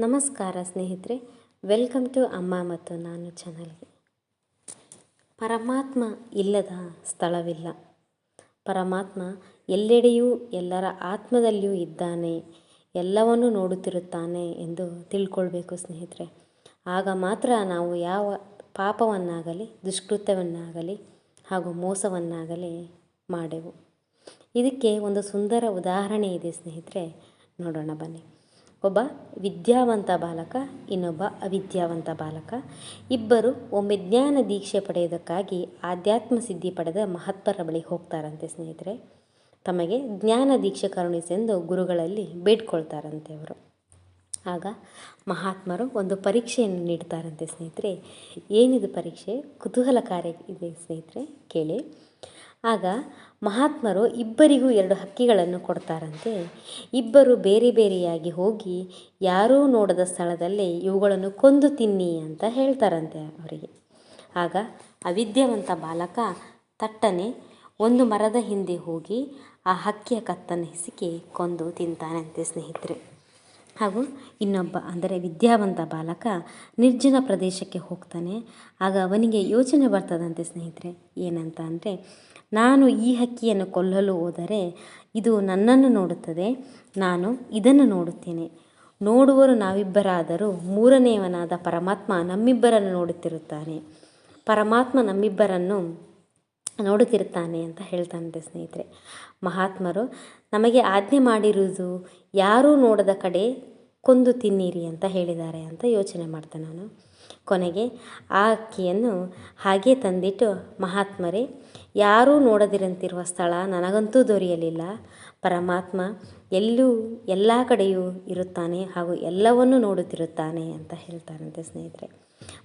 ನಮಸ್ಕಾರ ಸ್ನೇಹಿತರೆ, welcome to ಅಮ್ಮ ಮತ್ತು ನಾನು ಚಾನಲ್ಗೆ. ಪರಮಾತ್ಮ ಇಲ್ಲದ ಸ್ಥಳವಿಲ್ಲ. ಪರಮಾತ್ಮ ಎಲ್ಲೆಡೆಯೂ ಎಲ್ಲರ ಆತ್ಮದಲ್ಲಿಯೂ ಇದ್ದಾನೆ, ಎಲ್ಲವನ್ನೂ ನೋಡುತ್ತಿರುತ್ತಾನೆ ಎಂದು ತಿಳ್ಕೊಳ್ಬೇಕು ಸ್ನೇಹಿತರೆ. ಆಗ ಮಾತ್ರ ನಾವು ಯಾವ ಪಾಪವನ್ನಾಗಲಿ, ದುಷ್ಕೃತ್ಯವನ್ನಾಗಲಿ ಹಾಗೂ ಮೋಸವನ್ನಾಗಲಿ ಮಾಡೆವು. ಇದಕ್ಕೆ ಒಂದು ಸುಂದರ ಉದಾಹರಣೆ ಇದೆ ಸ್ನೇಹಿತರೆ. ನೋಡೋಣ ಬನ್ನಿ. ಒಬ್ಬ ವಿದ್ಯಾವಂತ ಬಾಲಕ, ಇನ್ನೊಬ್ಬ ಅವಿದ್ಯಾವಂತ ಬಾಲಕ. ಇಬ್ಬರು ಒಮ್ಮೆ ಜ್ಞಾನ ದೀಕ್ಷೆ ಪಡೆಯುವುದಕ್ಕಾಗಿ ಆಧ್ಯಾತ್ಮ ಸಿದ್ಧಿ ಪಡೆದ ಮಹತ್ವರ ಬಳಿ ಹೋಗ್ತಾರಂತೆ ಸ್ನೇಹಿತರೆ. ತಮಗೆ ಜ್ಞಾನ ದೀಕ್ಷೆ ಕರುಣಿಸೆಂದು ಗುರುಗಳಲ್ಲಿ ಬೇಡ್ಕೊಳ್ತಾರಂತೆ ಅವರು. ಆಗ ಮಹಾತ್ಮರು ಒಂದು ಪರೀಕ್ಷೆಯನ್ನು ನೀಡ್ತಾರಂತೆ ಸ್ನೇಹಿತರೆ. ಏನಿದು ಪರೀಕ್ಷೆ? ಕುತೂಹಲಕಾರಿ ಇದೆ ಸ್ನೇಹಿತರೆ, ಕೇಳಿ. ಆಗ ಮಹಾತ್ಮರು ಇಬ್ಬರಿಗೂ ಎರಡು ಹಕ್ಕಿಗಳನ್ನು ಕೊಡ್ತಾರಂತೆ. ಇಬ್ಬರು ಬೇರೆ ಬೇರೆಯಾಗಿ ಹೋಗಿ, ಯಾರೂ ನೋಡದ ಸ್ಥಳದಲ್ಲಿ ಇವುಗಳನ್ನು ಕೊಂದು ತಿನ್ನಿ ಅಂತ ಹೇಳ್ತಾರಂತೆ ಅವರಿಗೆ. ಆಗ ಅವಿದ್ಯಾವಂತ ಬಾಲಕ ತಟ್ಟನೆ ಒಂದು ಮರದ ಹಿಂದೆ ಹೋಗಿ ಆ ಹಕ್ಕಿಯ ಕತ್ತನ್ನು ಹಿಸುಕಿ ಕೊಂದು ತಿಂತಾನಂತೆ ಸ್ನೇಹಿತರೆ. ಹಾಗೂ ಇನ್ನೊಬ್ಬ, ಅಂದರೆ ವಿದ್ಯಾವಂತ ಬಾಲಕ ನಿರ್ಜನ ಪ್ರದೇಶಕ್ಕೆ ಹೋಗ್ತಾನೆ. ಆಗ ಅವನಿಗೆ ಯೋಚನೆ ಬರ್ತದಂತೆ, ಸ್ನೇಹಿತರೆ, ಏನಂತ ಅಂದರೆ, ನಾನು ಈ ಹಕ್ಕಿಯನ್ನು ಕೊಲ್ಲಲು ಹೋದರೆ ಇದು ನನ್ನನ್ನು ನೋಡುತ್ತದೆ, ನಾನು ಇದನ್ನು ನೋಡುತ್ತೇನೆ. ನೋಡುವರು ನಾವಿಬ್ಬರಾದರೂ ಮೂರನೆಯವನಾದ ಪರಮಾತ್ಮ ನಮ್ಮಿಬ್ಬರನ್ನು ನೋಡುತ್ತಿರುತ್ತಾನೆ ಪರಮಾತ್ಮ ನಮ್ಮಿಬ್ಬರನ್ನು ನೋಡುತ್ತಿರುತ್ತಾನೆ ಅಂತ ಹೇಳ್ತಾನಂತೆ ಸ್ನೇಹಿತರೆ. ಮಹಾತ್ಮರು, ನಮಗೆ ಆಜ್ಞೆ ಮಾಡಿರುವುದು ಯಾರೂ ನೋಡದ ಕಡೆ ಕೊಂದು ತಿನ್ನಿರಿ ಅಂತ ಹೇಳಿದ್ದಾರೆ ಅಂತ ಯೋಚನೆ ಮಾಡ್ತಾನೆ ನಾನು. ಕೊನೆಗೆ ಆ ಅಕ್ಕಿಯನ್ನು ಹಾಗೆ ತಂದಿಟ್ಟು, ಮಹಾತ್ಮರೇ, ಯಾರೂ ನೋಡದಿರಂತಿರುವ ಸ್ಥಳ ನನಗಂತೂ ದೊರೆಯಲಿಲ್ಲ. ಪರಮಾತ್ಮ ಎಲ್ಲೂ ಎಲ್ಲ ಕಡೆಯೂ ಇರುತ್ತಾನೆ ಹಾಗೂ ಎಲ್ಲವನ್ನೂ ನೋಡುತ್ತಿರುತ್ತಾನೆ ಅಂತ ಹೇಳ್ತಾನಂತೆ ಸ್ನೇಹಿತರೆ.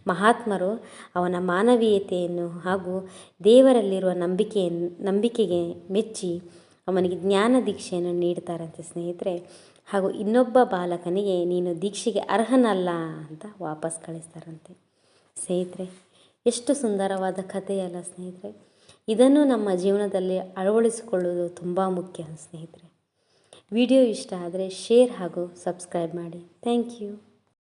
ಮಹಾತ್ಮರು ಅವನ ಮಾನವೀಯತೆಯನ್ನು ಹಾಗೂ ದೇವರಲ್ಲಿರುವ ನಂಬಿಕೆಯನ್ನು ನಂಬಿಕೆಗೆ ಮೆಚ್ಚಿ ಅವನಿಗೆ ಜ್ಞಾನ ದೀಕ್ಷೆಯನ್ನು ನೀಡ್ತಾರಂತೆ ಸ್ನೇಹಿತರೆ. ಹಾಗೂ ಇನ್ನೊಬ್ಬ ಬಾಲಕನಿಗೆ ನೀನು ದೀಕ್ಷೆಗೆ ಅರ್ಹನಲ್ಲ ಅಂತ ವಾಪಸ್ ಕಳಿಸ್ತಾರಂತೆ. ಸ್ನೇಹಿತರೆ, ಎಷ್ಟು ಸುಂದರವಾದ ಕಥೆಯಲ್ಲ ಸ್ನೇಹಿತರೆ. ಇದನ್ನು ನಮ್ಮ ಜೀವನದಲ್ಲಿ ಅಳವಡಿಸಿಕೊಳ್ಳುವುದು ತುಂಬ ಮುಖ್ಯ ಸ್ನೇಹಿತರೆ. ವಿಡಿಯೋ ಇಷ್ಟ ಆದರೆ ಶೇರ್ ಹಾಗೂ ಸಬ್ಸ್ಕ್ರೈಬ್ ಮಾಡಿ. Thank you.